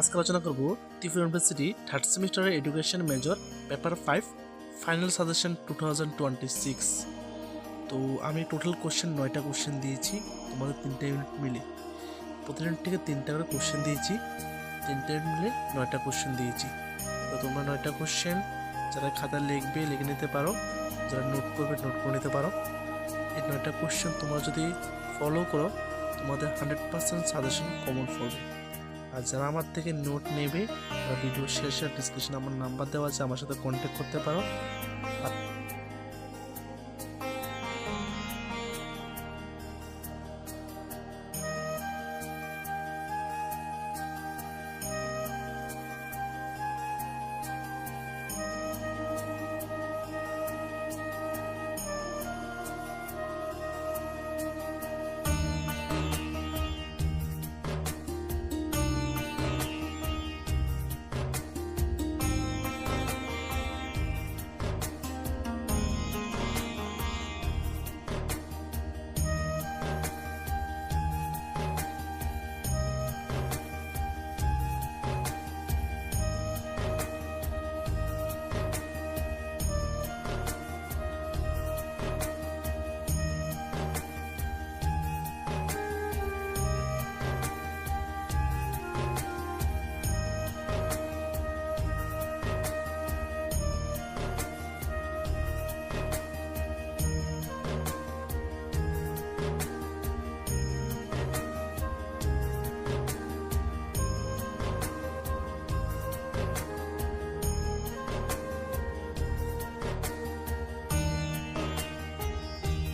আজকে আলোচনা করব ত্রিপুরা ইউনিভার্সিটি থার্ড সেমিস্টারের education major paper five final suggestion two thousand twenty six তো আমি টোটাল কোশ্চেন নয়টা কোশ্চেন দিয়েছি, তোমাদের তিনটে ইউনিট মিলে। প্রতি ইউনিট থেকে তিনটা করে কোশ্চেন দিয়েছি, তিনটে ইউনিট মিলে নয়টা কোশ্চেন দিয়েছি। তো তোমরা নয়টা কোশ্চেন যারা খাতা লিখবে, লিখে নিতে পারো, যারা নোট করবে নোট করে নিতে পারো। এই নয়টা কোশ্চেন তোমরা যদি ফলো করো, তোমাদের হান্ড্রেড পার্সেন্ট সাজেশন কমন পড়বে আর যারা আমার থেকে নোট নেবে ভিডিও শেষে ডিসক্রিপশনে আমার নাম্বার দেওয়া আছে, আমার সাথে কন্ট্যাক্ট করতে পারো। আর